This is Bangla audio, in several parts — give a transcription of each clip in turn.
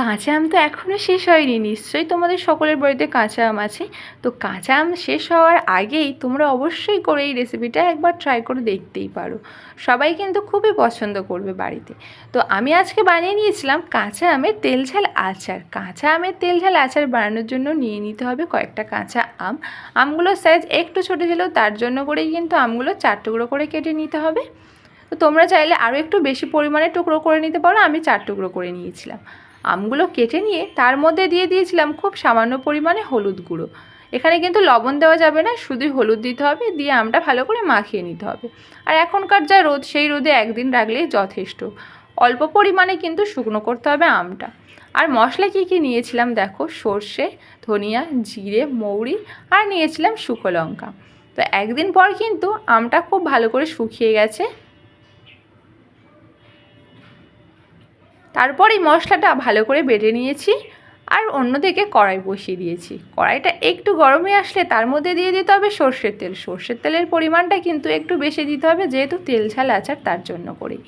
কাঁচা আম তো এখনও শেষ হয়নি, নিশ্চয়ই তোমাদের সকলের বাড়িতে কাঁচা আম আছে। তো কাঁচা আম শেষ হওয়ার আগেই তোমরা অবশ্যই করে এই রেসিপিটা একবার ট্রাই করে দেখতেই পারো। সবাই কিন্তু খুবই পছন্দ করবে বাড়িতে। তো আমি আজকে বানিয়ে নিয়েছিলাম কাঁচা আমের তেল ঝাল আচার। কাঁচা আমের তেল ঝাল আচার বানানোর জন্য নিয়ে নিতে হবে কয়েকটা কাঁচা আম। আমগুলোর সাইজ একটু ছোটো ছিল, তার জন্য করেই কিন্তু আমগুলো চার টুকরো করে কেটে নিতে হবে। তো তোমরা চাইলে আরও একটু বেশি পরিমাণে টুকরো করে নিতে পারো, আমি চার টুকরো করে নিয়েছিলাম। আমগুলো কেটে নিয়ে তার মধ্যে দিয়ে দিয়েছিলাম খুব সামান্য পরিমাণে হলুদ গুঁড়ো। এখানে কিন্তু লবণ দেওয়া যাবে না, শুধুই হলুদ দিতে হবে, দিয়ে আমটা ভালো করে মাখিয়ে নিতে হবে। আর এখনকার যা রোদ, সেই রোদে একদিন রাখলেই যথেষ্ট। অল্প পরিমাণে কিন্তু শুকনো করতে হবে আমটা। আর মশলা কী কী নিয়েছিলাম দেখো? সর্ষে, ধনিয়া, জিরে, মৌরি, আর নিয়েছিলাম শুকো লঙ্কা। তো একদিন পর কিন্তু আমটা খুব ভালো করে শুকিয়ে গেছে। তারপর এই মশলাটা ভালো করে বেটে নিয়েছি আর অন্যদিকে কড়াই বসিয়ে দিয়েছি। কড়াইটা একটু গরমে আসলে তার মধ্যে দিয়ে দিতে হবে সর্ষের তেল। সর্ষের তেলের পরিমাণটা কিন্তু একটু বেশি দিতে হবে যেহেতু তেল ঝাল আচার তার জন্য করেই।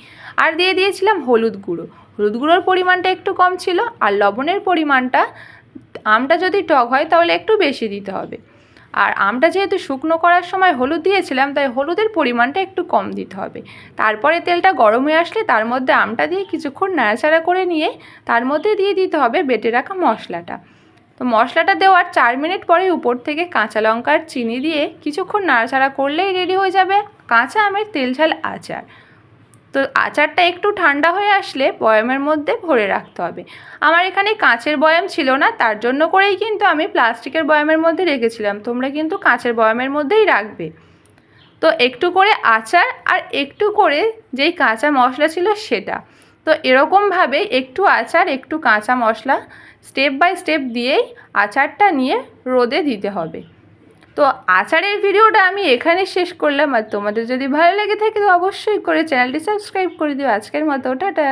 আর দিয়ে দিয়েছিলাম হলুদ গুঁড়ো। হলুদ গুঁড়োর পরিমাণটা একটু কম ছিল আর লবণের পরিমাণটা, আমটা যদি টক হয় তাহলে একটু বেশি দিতে হবে। আর আমটা যেহেতু শুকনো করার সময় হলুদ দিয়েছিলাম, তাই হলুদের পরিমাণটা একটু কম দিতে হবে। তারপরে তেলটা গরম হয়ে আসলে তার মধ্যে আমটা দিয়ে কিছুক্ষণ নাড়াচাড়া করে নিয়ে তার মধ্যে দিয়ে দিতে হবে বেটে রাখা মশলাটা। তো মশলাটা দেওয়ার চার মিনিট পরে উপর থেকে কাঁচা লঙ্কার চিনি দিয়ে কিছুক্ষণ নাড়াচাড়া করলেই রেডি হয়ে যাবে কাঁচা আমের তেল ঝাল আচার। তো আচারটা একটু ঠান্ডা হয়ে আসলে বয়ামের মধ্যে ভরে রাখতে হবে। আমার এখানে কাঁচের বয়াম ছিল না, তার জন্য করেই কিন্তু আমি প্লাস্টিকের বয়ামের মধ্যে রেখেছিলাম। তোমরা কিন্তু কাঁচের বয়ামের মধ্যেই রাখবে। তো একটু করে আচার আর একটু করে যেই কাঁচা মশলা ছিল সেটা। তো এরকমভাবে একটু আচার, একটু কাঁচা মশলা স্টেপ বাই স্টেপ দিয়েই আচারটা নিয়ে রোদে দিতে হবে। তো আচারের ভিডিওটা আমি এখানে শেষ করলাম। আর তোমাদের যদি ভালো লেগে থাকে তো অবশ্যই করে চ্যানেলটি সাবস্ক্রাইব করে দিও। আজকের মতো, টাটা।